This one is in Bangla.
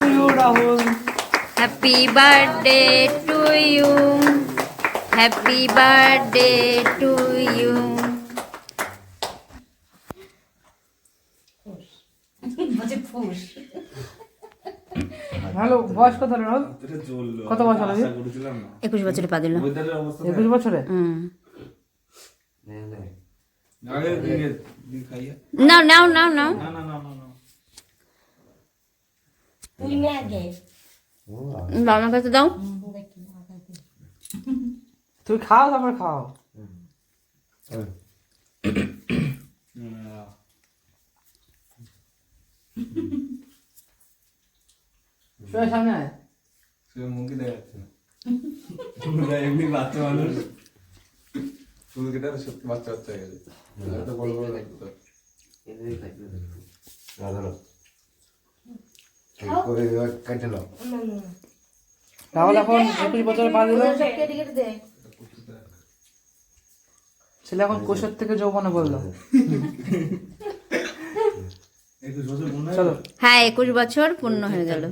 you, Rahul. Happy birthday to you happy birthday to you hello বয়স কত রাহুল কত বয়স হলো একুশ বছরে পা দিল একুশ বছরে? হুম। নাও নাও নাও নাও বাবার কাছে দাও তুই খাও তারপর খাও শুয়ে সামনে আয় এমনি বাচ্চা মানুষ চুল কেটে আর সত্যি বাচ্চা বাচ্চা হয়ে গেছে এত বড় বড় লাগতো কেটে নাও। রাহুল এখন একুশ বছর পা দিল। ছেলে এখন কৈশোর থেকে যৌবনে বলল। একুশ বছর চলো। হ্যাঁ একুশ বছর পূর্ণ হয়ে গেল।